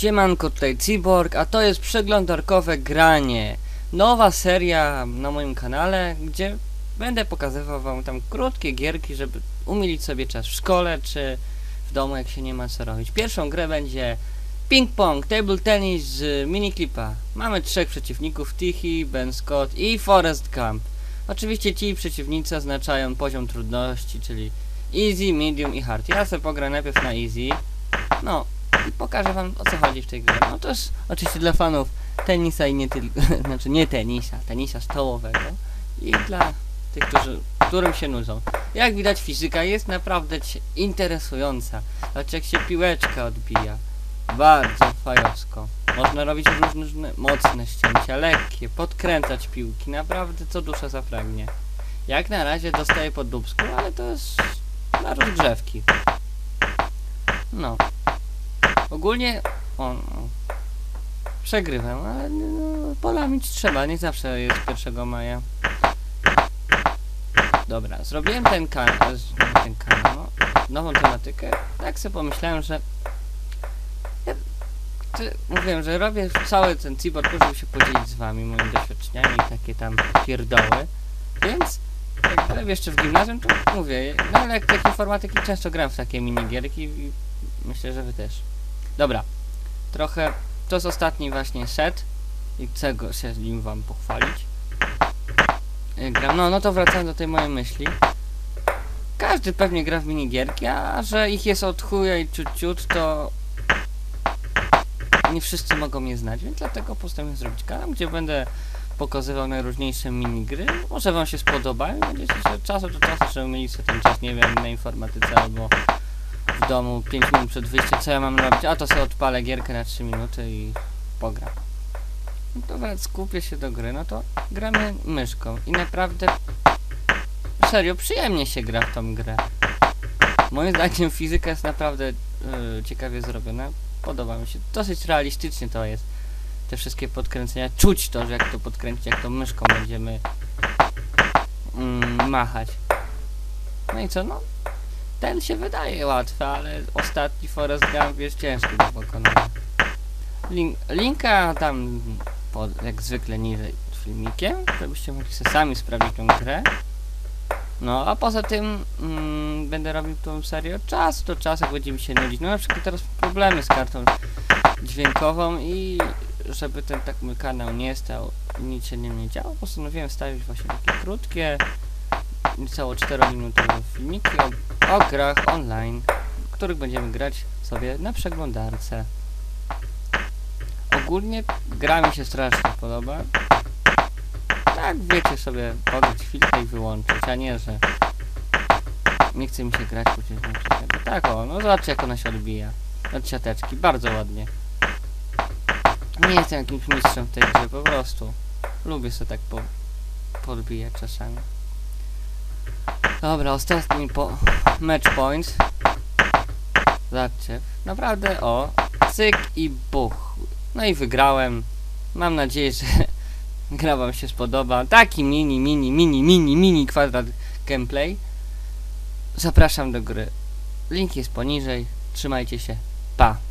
Siemanko, tutaj Cyborg, a to jest przeglądarkowe granie. Nowa seria na moim kanale, gdzie będę pokazywał wam tam krótkie gierki, żeby umilić sobie czas w szkole czy w domu, jak się nie ma co robić. Pierwszą grę będzie Ping Pong, Table Tennis z miniklipa. Mamy trzech przeciwników, Tichy, Ben Scott i Forrest Gump. Oczywiście ci przeciwnicy oznaczają poziom trudności, czyli Easy, Medium i Hard. Ja sobie pogram najpierw na Easy. No, pokażę wam o co chodzi w tej grze. No to jest oczywiście dla fanów tenisa i nie tylko, znaczy nie tenisa, tenisa stołowego i dla tych, którzy, którym się nudzą. Jak widać fizyka jest naprawdę interesująca. Znaczy jak się piłeczka odbija. Bardzo fajowsko. Można robić różne mocne ścięcia, lekkie, podkręcać piłki, naprawdę co dusza zapragnie. Jak na razie dostaję pod dubsku, ale to jest na rozgrzewki. No. Ogólnie o, no, przegrywam, ale no, polamić trzeba, nie zawsze jest 1 maja. Dobra, zrobiłem ten kanał, ten kanał, no, nową tematykę. Tak sobie pomyślałem, że ja, ty, mówiłem, że robię cały ten cyborg, żeby się podzielić z wami moimi doświadczeniami i takie tam pierdoły. Więc jak byłem jeszcze w gimnazjum, to mówię, no ale jak informatyki często gram w takie minigierki i myślę, że wy też. Dobra, trochę, to jest ostatni właśnie set i chcę go się z nim wam pochwalić. Y, Gram, no, no to wracając do tej mojej myśli. Każdy pewnie gra w minigierki, a że ich jest od chuja i ciut ciut, to nie wszyscy mogą mnie znać, więc dlatego postanowiłem zrobić kanał, gdzie będę pokazywał najróżniejsze minigry. Może wam się spodobają będziecie się czasu do czasu, żeby mieli sobie ten czas, nie wiem, na informatyce albo w domu 5 minut przed wyjściem, co ja mam robić? A to sobie odpalę gierkę na 3 minuty i pogram. No wracam, skupię się do gry, no to gramy myszką i naprawdę serio przyjemnie się gra w tą grę. Moim zdaniem fizyka jest naprawdę yy, ciekawie zrobiona. Podoba mi się. Dosyć realistycznie to jest. Te wszystkie podkręcenia. Czuć to, że jak to podkręcić, jak to myszką będziemy mm, machać. No i co, no ten się wydaje łatwy, ale ostatni Forest Gump jest ciężki do pokonania. Link, linka tam pod, jak zwykle niżej pod filmikiem, żebyście mogli sobie sami sprawdzić tą grę. No, a poza tym mm, będę robił tą serię od czasu do czasu, jak będzie mi się nudzić. No na przykład teraz problemy z kartą dźwiękową i żeby ten tak mój kanał nie stał i nic się nie, działo, postanowiłem wstawić właśnie takie krótkie, niecałe 4-minutowe filmiki o, o grach online, których będziemy grać sobie na przeglądarce. Ogólnie gra mi się strasznie podoba. Tak, wiecie sobie pograć chwilkę i wyłączyć, a nie, że nie chce mi się grać chce tego. Tak o, no zobaczcie jak ona się odbija. Od siateczki, bardzo ładnie. Nie jestem jakimś mistrzem w tej grze, po prostu. Lubię sobie tak po, podbijać czasami. Dobra, ostatni po match point. Zobaczcie, naprawdę o, cyk i buch. No i wygrałem. Mam nadzieję, że gra wam się spodoba. Taki mini, mini, mini, mini, mini kwadrat gameplay. Zapraszam do gry. Link jest poniżej. Trzymajcie się. Pa.